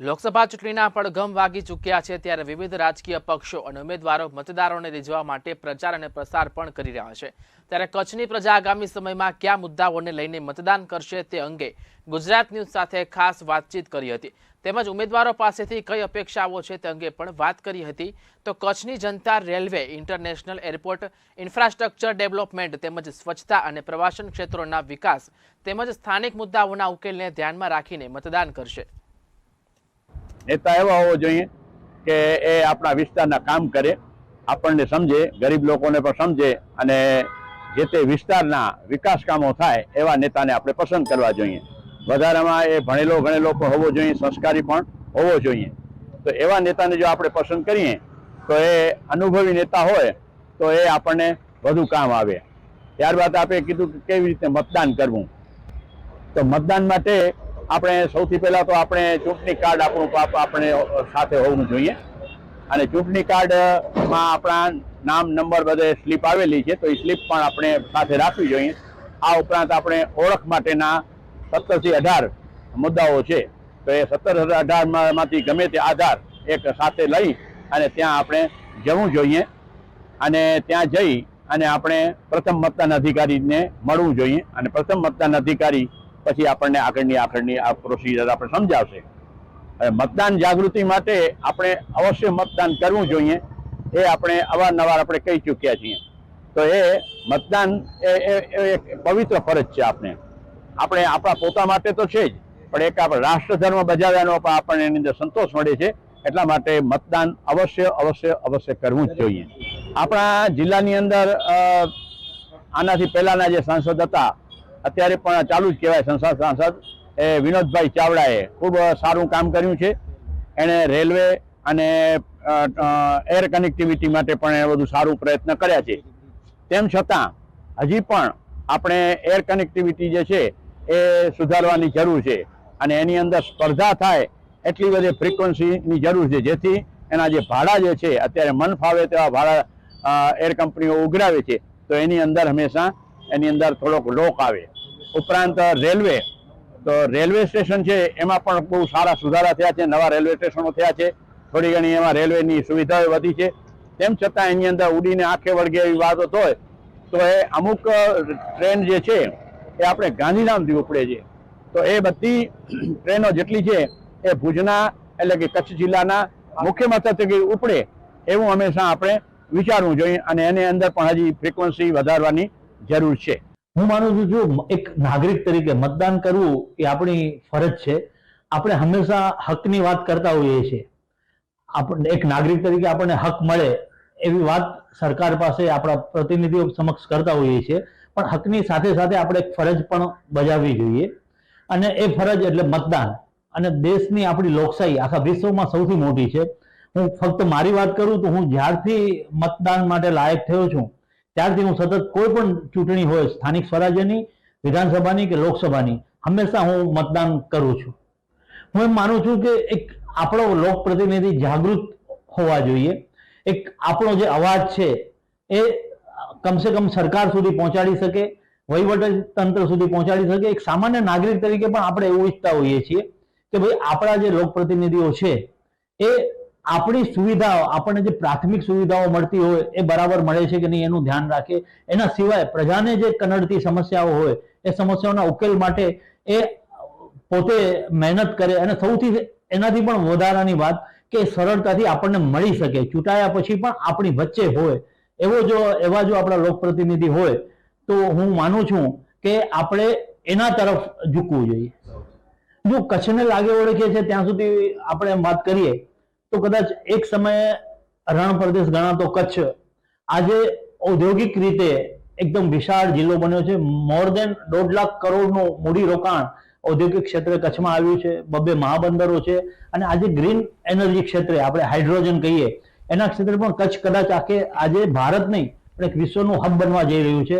લોકસભા ચૂંટણીના પડઘમ વાગી ચૂક્યા છે ત્યારે વિવિધ રાજકીય પક્ષો અને ઉમેદવારો મતદારોને રીઝવા માટે પ્રચાર અને પ્રસાર પણ કરી રહ્યા છે. ત્યારે કચ્છની પ્રજા આગામી સમયમાં કયા મુદ્દાઓને લઈને મતદાન કરશે તે અંગે ગુજરાત ન્યૂઝ સાથે ખાસ વાતચીત કરી હતી. તેમજ ઉમેદવારો પાસેથી કઈ અપેક્ષાઓ છે તે અંગે પણ વાત કરી હતી. તો કચ્છની જનતા railway, international airport, infrastructure development તેમજ સ્વચ્છતા અને પ્રવાસન ક્ષેત્રોના વિકાસ તેમજ સ્થાનિક મુદ્દાઓના ઉકેલને ધ્યાનમાં રાખીને મતદાન કરશે. નેતા એવા હોવો જોઈએ કે એ આપણા વિસ્તારના કામ કરે, આપણને સમજે, ગરીબ લોકોને પણ સમજે અને જે તે વિસ્તારના વિકાસ કામો થાય એવા નેતાને આપણે પસંદ કરવા જોઈએ. વધારામાં એ ભણેલો ગણેલો પણ હોવો જોઈએ, સંસ્કારી પણ હોવો જોઈએ. તો એવા નેતાને જો આપણે પસંદ કરીએ, તો એ અનુભવી નેતા હોય, તો એ આપણને વધુ કામ આવે. ત્યારબાદ આપણે કીધું કે કેવી રીતે મતદાન કરવું? તો મતદાન માટે આપણે સૌથી પહેલાં તો આપણે ચૂંટણી કાર્ડ આપણું આપણે સાથે હોવું જોઈએ. અને ચૂંટણી કાર્ડમાં આપણા નામ, નંબર બધે સ્લીપ આવેલી છે, તો એ સ્લીપ પણ આપણે સાથે રાખવી જોઈએ. આ ઉપરાંત આપણે ઓળખ માટેના સત્તરથી અઢાર મુદ્દાઓ છે, તો એ સત્તર અઢારમાંથી ગમે તે આધાર એક સાથે લઈ અને ત્યાં આપણે જવું જોઈએ. અને ત્યાં જઈ અને આપણે પ્રથમ મતદાન અધિકારીને મળવું જોઈએ. અને પ્રથમ મતદાન અધિકારી પછી આપણને આગળની આગળની આ પ્રોસિજર આપણે સમજાવશે. મતદાન જાગૃતિ માટે આપણે અવશ્ય મતદાન કરવું જોઈએ. એ આપણે અવારનવાર આપણે કહી ચૂક્યા છીએ. તો એ મતદાન એ એક પવિત્ર ફરજ છે આપણે આપણે આપણા પોતા માટે તો છે જ, પણ એક આપણે રાષ્ટ્રધર્મ બજાવ્યાનો પણ આપણને એની અંદર સંતોષ મળે છે. એટલા માટે મતદાન અવશ્ય અવશ્ય અવશ્ય કરવું જ જોઈએ. આપણા જિલ્લાની અંદર આનાથી પહેલાના જે સાંસદ હતા અત્યારે પણ ચાલુ જ કહેવાય સંસદ સાંસદ. એ વિનોદભાઈ ચાવડાએ ખૂબ સારું કામ કર્યું છે. એણે રેલવે અને એર કનેક્ટિવિટી માટે પણ એ બધું સારું પ્રયત્ન કર્યા છે. તેમ છતાં, હજી પણ આપણે એર કનેક્ટિવિટી જે છે એ સુધારવાની જરૂર છે અને એની અંદર સ્પર્ધા થાય એટલી બધી ફ્રિકવન્સીની જરૂર છે. જેથી એના જે ભાડા જે છે, અત્યારે મન ફાવે તેવા ભાડા એર કંપનીઓ ઉઘરાવે છે. તો એની અંદર હંમેશા એની અંદર થોડોક લોક આવે. ઉપરાંત રેલવે, તો રેલવે સ્ટેશન છે, એમાં પણ બહુ સારા સુધારા થયા છે, નવા રેલવે સ્ટેશનો થયા છે. થોડી ઘણી એમાં રેલવેની સુવિધાઓ વધી છે. તેમ છતાં એની અંદર ઉડીને આંખે વળગે એવી વાતો હોય. તો એ અમુક ટ્રેન જે છે, એ આપણે ગાંધીધામથી ઉપડે છે. તો એ બધી ટ્રેનો જેટલી છે, એ ભુજના એટલે કે કચ્છ જિલ્લાના મુખ્ય મથકે ઉપડે, એવું હંમેશા આપણે વિચારવું જોઈએ અને એની અંદર પણ હજી ફ્રિકવન્સી વધારવાની જરૂર છે. હું માનું છું જો એક નાગરિક તરીકે મતદાન કરવું એ આપણી ફરજ છે. આપણે હંમેશા હકની વાત કરતા હોઈએ છીએ. આપણને એક નાગરિક તરીકે આપણને હક મળે એવી વાત સરકાર પાસે આપણા પ્રતિનિધિઓ સમક્ષ કરતા હોઈએ છીએ. પણ હકની સાથે સાથે આપણે એક ફરજ પણ બજાવવી જોઈએ. અને એ ફરજ એટલે મતદાન. અને દેશની આપણી લોકશાહી આખા વિશ્વમાં સૌથી મોટી છે. હું ફક્ત મારી વાત કરું તો હું જ્યારથી મતદાન માટે લાયક થયો છું ત્યારથી હું સતત કોઈ પણ ચૂંટણી હોય, સ્થાનિક સ્વરાજ્યની, વિધાનસભાની કે લોકસભાની, હંમેશા હું મતદાન કરું છું. હું એમ માનું છું કે એક આપણો લોકપ્રતિનિધિ જાગૃત હોવા જોઈએ. એક આપણો જે અવાજ છે એ કમસે કમ સરકાર સુધી પહોંચાડી શકે, વહીવટ તંત્ર સુધી પહોંચાડી શકે. એક સામાન્ય નાગરિક તરીકે પણ આપણે એવું ઈચ્છતા હોઈએ છીએ કે ભાઈ આપણા જે લોકપ્રતિનિધિઓ છે એ આપણી સુવિધાઓ, આપણને જે પ્રાથમિક સુવિધાઓ મળતી હોય એ બરાબર મળે છે કે નહીં એનું ધ્યાન રાખે. એના સિવાય પ્રજાને જે કનડતી સમસ્યાઓ હોય, એ સમસ્યાઓના ઉકેલ માટે એ પોતે મહેનત કરે અને સૌથી એનાથી પણ વધારાની વાત કે સરળતાથી આપણને મળી શકે. ચૂંટાયા પછી પણ આપણી વચ્ચે હોય, એવો જો, એવા જો આપણા લોકપ્રતિનિધિ હોય, તો હું માનું છું કે આપણે એના તરફ ઝૂકવું જોઈએ. જો કચ્છને લાગે ઓળખીએ છે, ત્યાં સુધી આપણે એમ વાત કરીએ તો કદાચ એક સમયે રણ પ્રદેશ ગણાતો કચ્છ આજે ઔદ્યોગિક રીતે એકદમ વિશાળ જિલ્લો બન્યો છે. મોર દેન દોઢ લાખ કરોડનું મૂડી રોકાણ ઔદ્યોગિક ક્ષેત્રે કચ્છમાં આવ્યું છે. બબે મહાબંદરો છે. અને આજે ગ્રીન એનર્જી ક્ષેત્રે આપણે હાઇડ્રોજન કહીએ, એના ક્ષેત્રે પણ કચ્છ કદાચ આખે આજે ભારત નહીં, પણ એક વિશ્વનું હબ બનવા જઈ રહ્યું છે.